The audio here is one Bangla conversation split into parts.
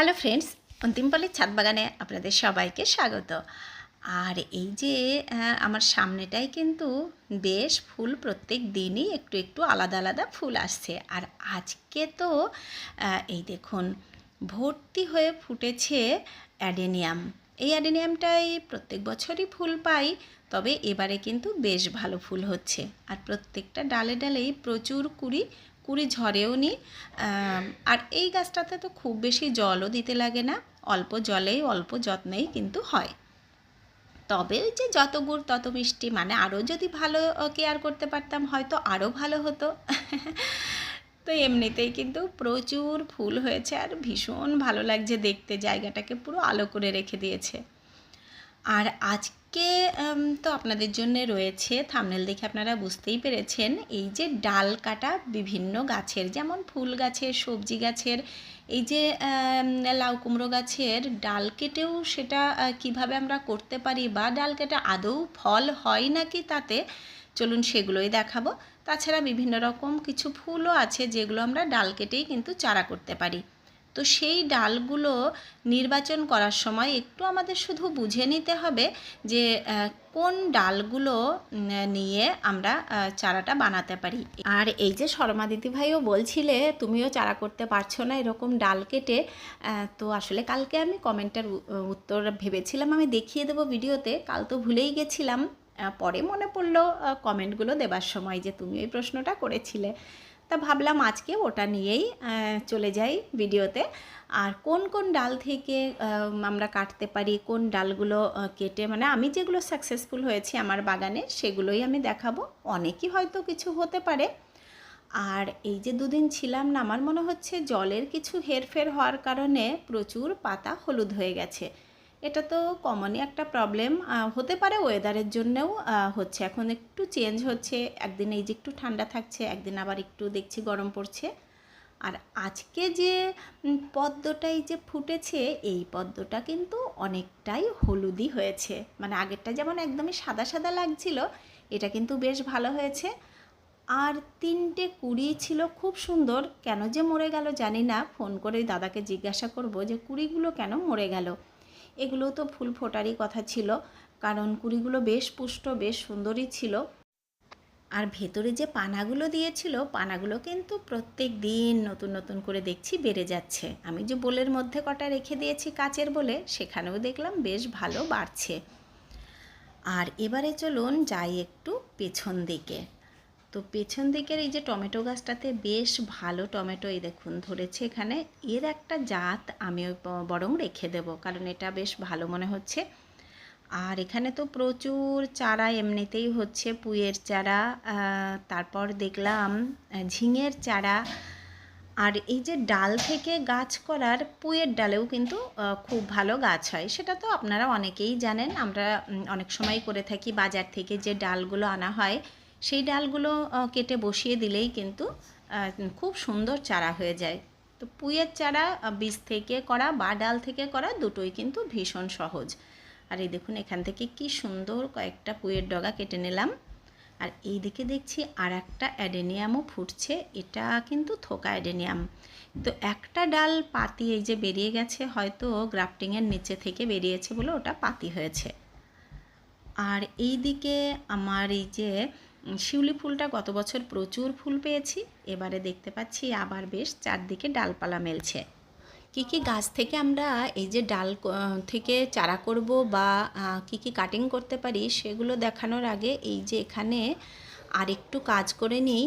হ্যালো ফ্রেন্ডস অন্তিমপালের ছাদ বাগানে আপনাদের সবাইকে স্বাগত। আর এই যে আমার সামনেটাই কিন্তু বেশ ফুল প্রত্যেক দিনই একটু একটু আলাদা আলাদা ফুল আসছে। আর আজকে তো এই দেখুন, ভর্তি হয়ে ফুটেছে অ্যাডেনিয়াম। এই অ্যাডেনিয়ামটাই প্রত্যেক বছরই ফুল পাই, তবে এবারে কিন্তু বেশ ভালো ফুল হচ্ছে। আর প্রত্যেকটা ডালে ডালেই প্রচুর কুড়ি কুড়ি ঝরেও নি। আর এই গাছটাতে তো খুব বেশি জলও দিতে লাগে না, অল্প জলেই, অল্প যত্নেই কিন্তু হয়। তবে ওই যে যত গুড়, তত মিষ্টি মানে আরও যদি ভালো কেয়ার করতে পারতাম, হয়তো আরও ভালো হতো। তো এমনিতেই কিন্তু প্রচুর ফুল হয়েছে আর ভীষণ ভালো লাগছে দেখতে। জায়গাটাকে পুরো আলো করে রেখে দিয়েছে। আর আজকে উম, তো আপনাদের জন্য রয়েছে থামনেল দেখে আপনারা বুঝতেই পেরেছেন। এই যে ডাল কাটা বিভিন্ন গাছের যেমন ফুল গাছের সবজি গাছের এই যে লাউ কুমড়ো গাছের ডাল কেটেও সেটা কীভাবে আমরা করতে পারি বা ডাল কেটে আদৌ ফল হয় নাকি তাতে? চলুন সেগুলোই দেখাবো। তাছাড়া বিভিন্ন রকম কিছু ফুলও আছে যেগুলো আমরা ডাল কেটেই কিন্তু চারা করতে পারি। তো সেই ডালগুলো নির্বাচন করার সময় একটু আমাদের শুধু বুঝে নিতে হবে যে কোন ডালগুলো নিয়ে আমরা চারাটা বানাতে পারি। আর এই যে শর্মা দিদি ভাইও বলছিলে, তুমিও চারা করতে পারছ না এরকম ডাল কেটে তো আসলে কালকে আমি কমেন্টের উত্তর ভেবেছিলাম, আমি দেখিয়ে দেবো ভিডিওতে, কাল তো ভুলেই গেছিলাম। পরে মনে পড়ল কমেন্টগুলো দেবার সময় যে, তুমি এই প্রশ্নটা করেছিলে। তা ভাবলাম আজকে ওটা নিয়েই চলে যাই ভিডিওতে। আর কোন কোন ডাল থেকে আমরা কাটতে পারি, কোন ডালগুলো কেটে মানে আমি যেগুলো সাকসেসফুল হয়েছি আমার বাগানে, সেগুলোই আমি দেখাবো। অনেকই হয়তো কিছু হতে পারে। আর এই যে দুদিন ছিলাম না, আমার মনে হচ্ছে জলের কিছু হেরফের হওয়ার কারণে প্রচুর পাতা হলুদ হয়ে গেছে। এটা তো কমনই একটা প্রবলেম হতে পারে ওয়েদারের জন্যও হচ্ছে। এখন একটু চেঞ্জ হচ্ছে একদিন এই যে একটু ঠান্ডা থাকছে একদিন আবার একটু দেখছি গরম পড়ছে। আর আজকে যে উম, পদ্মটাই যে ফুটেছে এই পদ্মটা কিন্তু অনেকটাই হলুদি হয়েছে। মানে আগেরটা যেমন একদমই সাদা সাদা লাগছিল এটা কিন্তু বেশ ভালো হয়েছে। আর তিনটে কুড়ি ছিল খুব সুন্দর কেন যে মরে গেল জানি না। ফোন করে দাদাকে জিজ্ঞাসা করব যে কুড়িগুলো কেন মরে গেল? এগুলো তো ফুল ফোটারই কথা ছিল, কারণ কুড়িগুলো বেশ পুষ্ট, বেশ সুন্দরই ছিল। আর ভেতরে যে পানাগুলো দিয়েছিল, পানাগুলো কিন্তু প্রত্যেক দিন নতুন নতুন করে দেখছি বেড়ে যাচ্ছে। আমি যে বোলের মধ্যে কটা রেখে দিয়েছি কাচের বলে, সেখানেও দেখলাম বেশ ভালো বাড়ছে। আর এবারে চলুন যাই একটু পেছন দিকে। তো পেছন দিকের এই যে টমেটো গাছটাতে বেশ ভালো টমেটো এই দেখুন ধরেছে এখানে। এর একটা জাত আমি বরং রেখে দেব, কারণ এটা বেশ ভালো মনে হচ্ছে। আর এখানে তো প্রচুর চারা এমনিতেই হচ্ছে পুঁয়ের চারা তারপর দেখলাম ঝিঙের চারা। আর এই যে ডাল থেকে গাছ করার পুঁয়ের ডালেও কিন্তু খুব ভালো গাছ হয়। সেটা তো আপনারা অনেকেই জানেন, আমরা অনেক সময় করে থাকি বাজার থেকে যে ডালগুলো আনা হয়। সেই ডালগুলো কেটে বসিয়ে দিলেই কিন্তু খুব সুন্দর চারা হয়ে যায়। তো পুঁয়ের চারা বীজ থেকে করা বা ডাল থেকে করা দুটোই কিন্তু ভীষণ সহজ। আর এই দেখুন, এখান থেকে কি সুন্দর কয়েকটা পুঁয়ের ডগা কেটে নিলাম। আর এই দিকে দেখছি আর একটা অ্যাডেনিয়ামও ফুটছে, এটা কিন্তু থোকা অ্যাডেনিয়াম। তো একটা ডাল পাতি এই যে বেরিয়ে গেছে, হয়তো গ্রাফটিংয়ের নিচে থেকে বেরিয়েছে বলে ওটা পাতি হয়েছে। আর এই দিকে আমার এই যে শিউলি ফুলটা গত বছর প্রচুর ফুল পেয়েছি। এবারে দেখতে পাচ্ছি আবার বেশ চারদিকে ডালপালা মেলছে। কি কি গাছ থেকে আমরা এই যে ডাল থেকে চারা করব বা কি কি কাটিং করতে পারি সেগুলো দেখানোর আগে এই যে এখানে আর একটু কাজ করে নিই।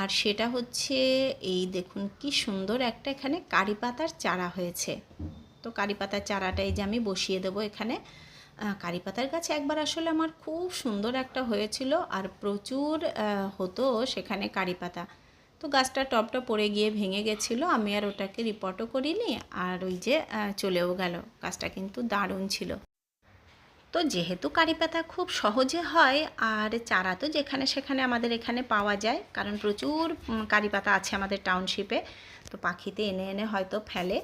আর সেটা হচ্ছে এই দেখুন কি সুন্দর একটা এখানে কারি পাতার চারা হয়েছে। তো কারি পাতার চারাটা এই যে আমি বসিয়ে দেবো এখানে। কারি পাতার গাছ একবার আসলে আমার খুব সুন্দর একটা হয়েছিল আর প্রচুর হতো সেখানে কারি পাতা। তো গাছটা টপটা পড়ে গিয়ে ভেঙে গেছিল, আমি আর ওটাকে রিপোর্টও করিনি আর ওই যে চলেও গেল। গাছটা কিন্তু দারুণ ছিল। তো যেহেতু কারি পাতা খুব সহজে হয় আর চারা তো যেখানে সেখানে আমাদের এখানে পাওয়া যায়, কারণ প্রচুর কারি পাতা আছে আমাদের টাউনশিপে তো পাখিতে এনে এনে হয়তো ফেলে।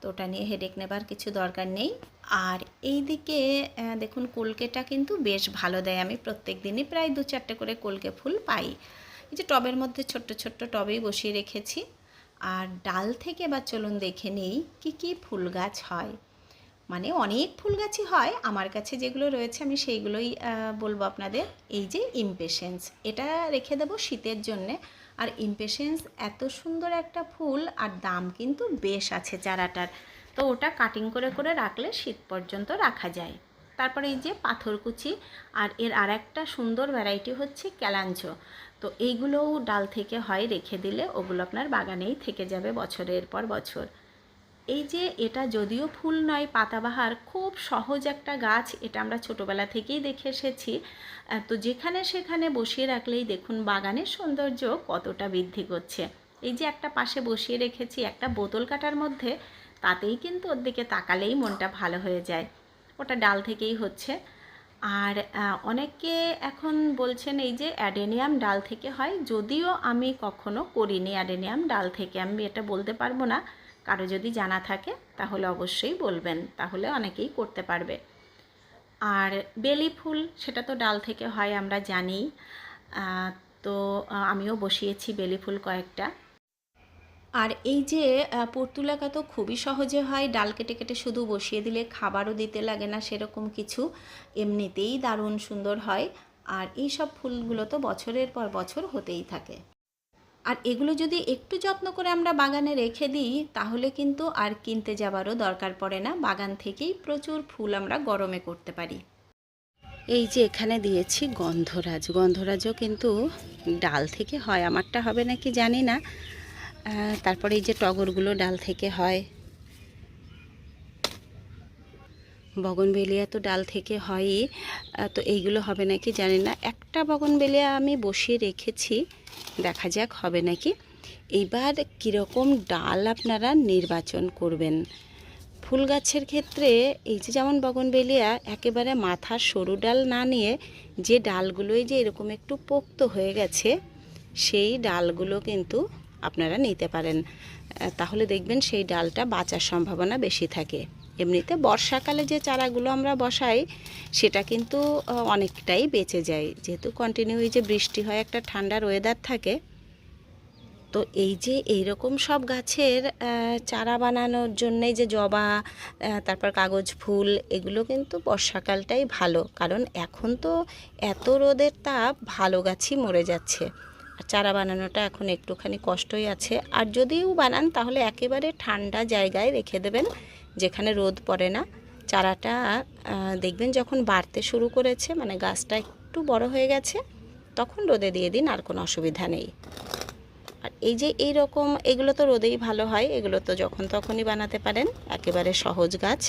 তো ওটা নিয়ে হেডেক নেবার কিছু দরকার নেই। আর এই দিকে দেখুন, কলকেটা কিন্তু বেশ ভালো দেয়। আমি প্রত্যেক দিনই প্রায় দু চারটে করে কলকে ফুল পাই। এই যে টবের মধ্যে ছোট্ট ছোট্ট টবেই বসিয়ে রেখেছি। আর ডাল থেকে বা চলুন দেখে নেই কী কী ফুল গাছ হয়। মানে অনেক ফুল গাছই হয়, আমার কাছে যেগুলো রয়েছে আমি সেইগুলোই বলব আপনাদের। এই যে ইমপেশেন্স এটা রেখে দেবো শীতের জন্যে। আর ইমপেশেন্স এত সুন্দর একটা ফুল আর দাম কিন্তু বেশ আছে চারাটার। তো ওটা কাটিং করে করে রাখলে শীত পর্যন্ত রাখা যায়। তারপরে এই যে পাথরকুচি আর এর আর একটা সুন্দর ভ্যারাইটি হচ্ছে ক্যালাঞ্চো তো এইগুলোও ডাল থেকে হয়, রেখে দিলে ওগুলো আপনার বাগানেই থেকে যাবে বছরের পর বছর। এই যে এটা যদিও ফুল নয়, পাতাবাহার খুব সহজ একটা গাছ, এটা আমরা ছোটোবেলা থেকেই দেখে এসেছি। তো যেখানে সেখানে বসিয়ে রাখলেই দেখুন বাগানের সৌন্দর্য কতটা বৃদ্ধি করছে। এই যে একটা পাশে বসিয়ে রেখেছি একটা বোতল কাটার মধ্যে, তাতেই কিন্তু ওর দিকে তাকালেই মনটা ভালো হয়ে যায়। ওটা ডাল থেকেই হচ্ছে। আর অনেকে এখন বলছেন এই যে অ্যাডেনিয়াম ডাল থেকে হয়, যদিও আমি কখনো করিনি অ্যাডেনিয়াম ডাল থেকে। আমি এটা বলতে পারব না। কারও যদি জানা থাকে, তাহলে অবশ্যই বলবেন, তাহলে অনেকেই করতে পারবে। আর বেলি ফুল, সেটা তো ডাল থেকে হয়, আমরা জানি। তো আমিও বসিয়েছি বেলি ফুল কয়েকটা। আর এই যে পর্তুলাকা তো খুবই সহজে হয়, ডাল কেটে কেটে শুধু বসিয়ে দিলে খাবারও দিতে লাগে না, সেরকম কিছু এমনিতেই দারুণ সুন্দর হয়। আর এই সব ফুলগুলো তো বছরের পর বছর হতেই থাকে। আর এগুলো যদি একটু যত্ন করে আমরা বাগানে রেখে দিই, তাহলে কিন্তু আর কিনতে যাবারও দরকার পড়ে না। বাগান থেকেই প্রচুর ফুল আমরা গরমে করতে পারি। এই যে এখানে দিয়েছি গন্ধরাজ। গন্ধরাজও কিন্তু ডাল থেকে হয়। আমারটা হবে নাকি জানি না। তারপরে এই যে টগরগুলো ডাল থেকে হয়। বগনবেলিয়া তো ডাল থেকে হয়ই। তো এইগুলো হবে নাকি জানি না। একটা বগনবেলিয়া আমি বসিয়ে রেখেছি। দেখা যাক হবে নাকি। এইবার কীরকম ডাল আপনারা নির্বাচন করবেন। ফুল গাছের ক্ষেত্রে এই যে যেমন বগনবেলিয়া, একেবারে মাথার সরু ডাল না নিয়ে যে ডালগুলোই যে এরকম একটু পোক্ত হয়ে গেছে, সেই ডালগুলো কিন্তু আপনারা নিতে পারেন। তাহলে দেখবেন সেই ডালটা বাঁচার সম্ভাবনা বেশি থাকে। এমনিতে বর্ষাকালে যে চারাগুলো আমরা বসাই, সেটা কিন্তু অনেকটাই বেঁচে যায়। যেহেতু কন্টিনিউ যে বৃষ্টি হয়, একটা ঠান্ডার ওয়েদার থাকে, তো এই যে এইরকম সব গাছের চারা বানানোর জন্যে যে জবা তারপর কাগজ ফুল, এগুলো কিন্তু বর্ষাকালটাই ভালো। কারণ এখন তো এত রোদের তাপ, ভালো গাছই মরে যাচ্ছে। আর চারা বানানোটা এখন একটুখানি কষ্টই আছে। আর যদিও বানান, তাহলে একেবারে ঠান্ডা জায়গায় রেখে দেবেন। যেখানে রোদ পড়ে না, চারাটা দেখবেন যখন বাড়তে শুরু করেছে মানে গাছটা একটু বড় হয়ে গেছে, তখন রোদে দিয়ে দিন আর কোনো অসুবিধা নেই। আর এই যে এই রকম, এগুলো তো রোদেই ভালো হয়, এগুলো তো যখন তখনই বানাতে পারেন, একেবারে সহজ গাছ।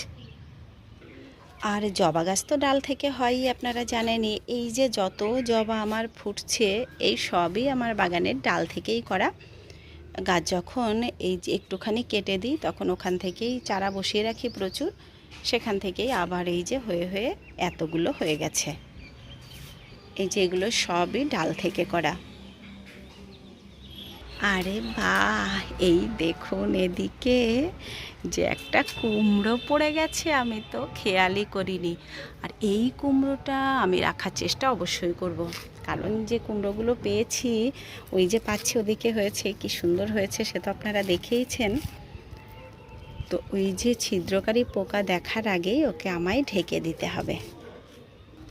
আর জবা গাছ তো ডাল থেকে হয়ই, আপনারা জানেনই, এই যে যত জবা আমার ফুটছে, এই সবই আমার বাগানের ডাল থেকেই করা। গাছ যখন এই যে একটুখানি কেটে দিই, তখন ওখান থেকেই চারা বসিয়ে রাখি প্রচুর। সেখান থেকেই আবার এই যে হয়ে হয়ে এতগুলো হয়ে গেছে। এই যে এগুলো সবই ডাল থেকে করা। আরে বা এই দেখুন এদিকে যে একটা কুমড়ো পড়ে গেছে, আমি তো খেয়ালই করিনি। আর এই কুমড়োটা আমি রাখার চেষ্টা অবশ্যই করব। কারণ যে কুমড়োগুলো পেয়েছি, ওই যে পাচ্ছি ওদিকে হয়েছে, কি সুন্দর হয়েছে, সে তো আপনারা দেখেইছেন। তো ওই যে ছিদ্রকারী পোকা দেখার আগেই ওকে আমায় ঢেকে দিতে হবে।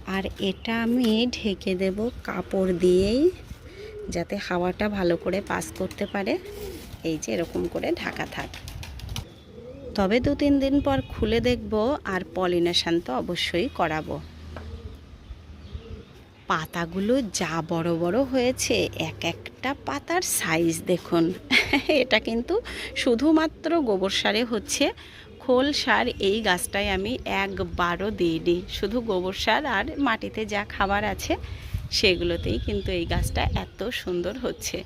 আর এটা আমি ঢেকে দেব কাপড় দিয়েই। যাতে হাওয়াটা ভালো করে পাস করতে পারে। এই যে এরকম করে ঢাকা থাক। তবে দু তিন দিন পর খুলে দেখব আর পলিনেশান তো অবশ্যই করাবো। পাতাগুলো যা বড় বড় হয়েছে, এক একটা পাতার সাইজ দেখুন। এটা কিন্তু শুধুমাত্র গোবর সারে হচ্ছে। খোল সার এই গাছটায় আমি একবারও দিইনি। শুধু গোবর সার আর মাটিতে যা খাবার আছে সেগুলোতেই কিন্তু এই গাছটা এত সুন্দর হচ্ছে।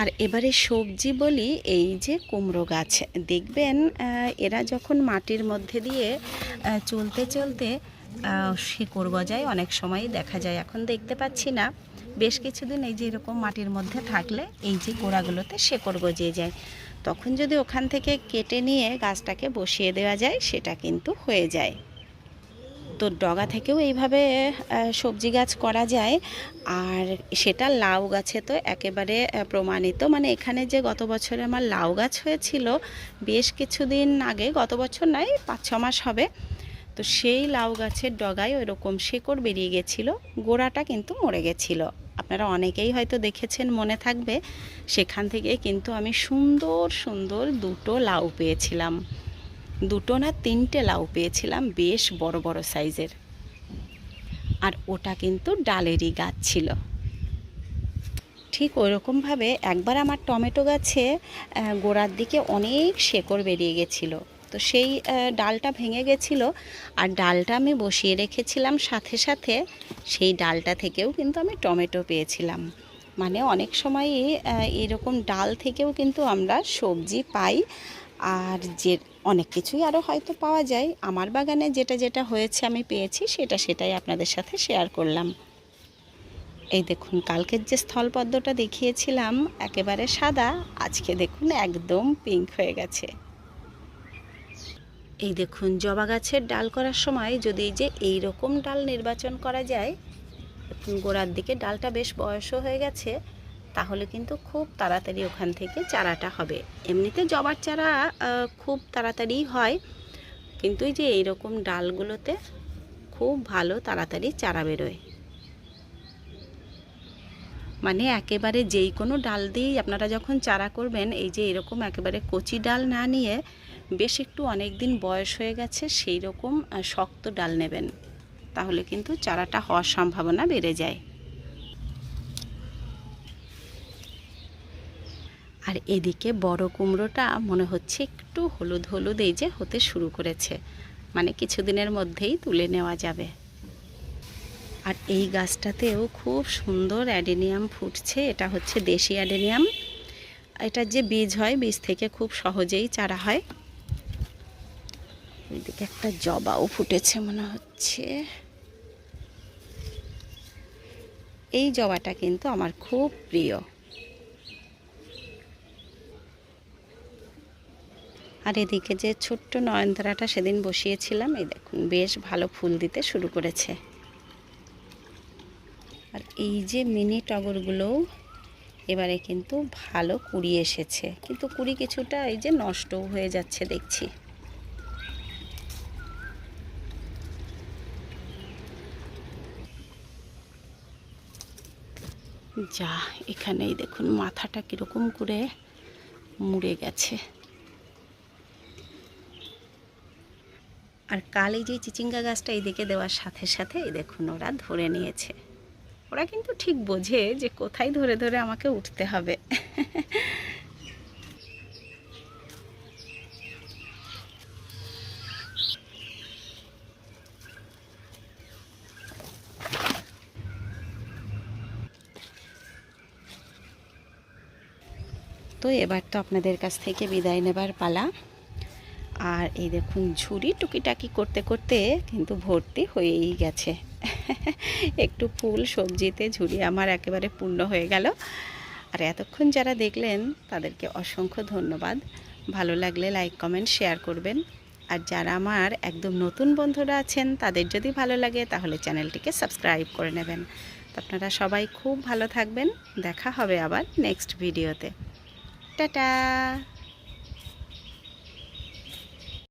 আর এবারে সবজি বলি, এই যে কুমড়ো গাছ। দেখবেন এরা যখন মাটির মধ্যে দিয়ে চলতে চলতে শিকড় গজায়, অনেক সময় দেখা যায়। এখন দেখতে পাচ্ছি না। বেশ কিছুদিন এই যে এরকম মাটির মধ্যে থাকলে এই যে গোড়াগুলোতে শেকড় গজিয়ে যায়। তখন যদি ওখান থেকে কেটে নিয়ে গাছটাকে বসিয়ে দেওয়া যায়, সেটা কিন্তু হয়ে যায়। তো ডগা থেকেও এইভাবে সবজি গাছ করা যায়। আর সেটা লাউ গাছে তো একেবারে প্রমাণিত। মানে এখানে যে গত বছরে আমার লাউ গাছ হয়েছিল, বেশ কিছুদিন আগে, গত বছর নয় পাঁচ ছ মাস হবে। তো সেই লাউ গাছের ডগায় ওইরকম শেকড় বেরিয়ে গেছিল, গোড়াটা কিন্তু মরে গেছিল। আপনারা অনেকেই হয়তো দেখেছেন, মনে থাকবে, সেখান থেকে কিন্তু আমি সুন্দর সুন্দর দুটো লাউ পেয়েছিলাম। দুটো না তিনটে লাউ পেয়েছিলাম বেশ বড় বড় সাইজের। আর ওটা কিন্তু ডালেরই গাছ ছিল। ঠিক ওইরকমভাবে একবার আমার টমেটো গাছে গোড়ার দিকে অনেক শেকড় বেরিয়ে গেছিল। তো সেই ডালটা ভেঙে গেছিল আর ডালটা আমি বসিয়ে রেখেছিলাম সাথে সাথে সেই ডালটা থেকেও কিন্তু আমি টমেটো পেয়েছিলাম। মানে অনেক সময়ই এরকম ডাল থেকেও কিন্তু আমরা সবজি পাই। আর যে অনেক কিছুই আরও হয়তো পাওয়া যায়, আমার বাগানে যেটা যেটা হয়েছে আমি পেয়েছি, সেটা সেটাই আপনাদের সাথে শেয়ার করলাম। এই দেখুন, কালকের যে স্থলপদ্মটা দেখিয়েছিলাম, একেবারে সাদা, আজকে দেখুন একদম পিঙ্ক হয়ে গেছে। এই দেখুন, জবা গাছের ডাল করার সময় যদি যে এই রকম ডাল নির্বাচন করা যায়, গোড়ার দিকে ডালটা বেশ বয়সও হয়ে গেছে তাহলে কিন্তু খুব তাড়াতাড়ি ওখান থেকে চারাটা হবে। এমনিতে জবার চারা খুব তাড়াতাড়ি হয়। কিন্তু এই যে এইরকম ডালগুলোতে খুব ভালো তাড়াতাড়ি চারা বেরোয়। মানে একেবারে যেই কোনো ডাল দিয়েই আপনারা যখন চারা করবেন, এই যে এরকম একেবারে কচি ডাল না নিয়ে বেশ একটু অনেক দিন বয়স হয়ে গেছে সেই রকম শক্ত ডাল নেবেন। তাহলে কিন্তু চারাটা হওয়ার সম্ভাবনা বেড়ে যায়। আর এদিকে বড় কুমড়োটা মনে হচ্ছে একটু হলুদ হলুদ এই যে হতে শুরু করেছে। মানে কিছুদিনের মধ্যেই তুলে নেওয়া যাবে। আর এই গাছটাতেও খুব সুন্দর অ্যাডেনিয়াম ফুটছে। এটা হচ্ছে দেশি অ্যাডেনিয়াম। এটার যে বীজ হয়, বীজ থেকে খুব সহজেই চারা হয়। ওইদিকে একটা জবাও ফুটেছে মনে হচ্ছে। এই জবাটা কিন্তু আমার খুব প্রিয়। আর এদিকে যে ছোট্ট নয়নতারাটা সেদিন বসিয়েছিলাম, এই দেখুন, বেশ ভালো ফুল দিতে শুরু করেছে। আর এই যে মিনি টগরগুলোও এবারে কিন্তু ভালো কুড়ি এসেছে। কিন্তু কুড়ি কিছুটা এই যে নষ্টও হয়ে যাচ্ছে, দেখছি। যা, এখানেই দেখুন, মাথাটা কীরকম করে মুড়ে গেছে। আর কাল এই যে চিচিঙ্গা গাছটা এইদিকে দেওয়ার সাথে সাথে এই দেখুন ওরা ধরে নিয়েছে। ওরা কিন্তু ঠিক বোঝে যে কোথায় ধরে ধরে আমাকে উঠতে হবে। তো এবার তো আপনাদের কাছ থেকে বিদায় নেবার পালা। আর এই দেখুন ঝুড়ি টুকিটাকি করতে করতে কিন্তু ভর্তি হয়েই গেছে। একটু ফুল সবজিতে ঝুড়ি আমার একেবারে পূর্ণ হয়ে গেল। আর এতক্ষণ যারা দেখলেন, তাদেরকে অসংখ্য ধন্যবাদ। ভালো লাগলে লাইক, কমেন্ট, শেয়ার করবেন। আর যারা আমার একদম নতুন বন্ধুরা আছেন, তাদের যদি ভালো লাগে, তাহলে চ্যানেলটিকে সাবস্ক্রাইব করে নেবেন। আপনারা সবাই খুব ভালো থাকবেন। দেখা হবে আবার নেক্সট ভিডিওতে। টাটা!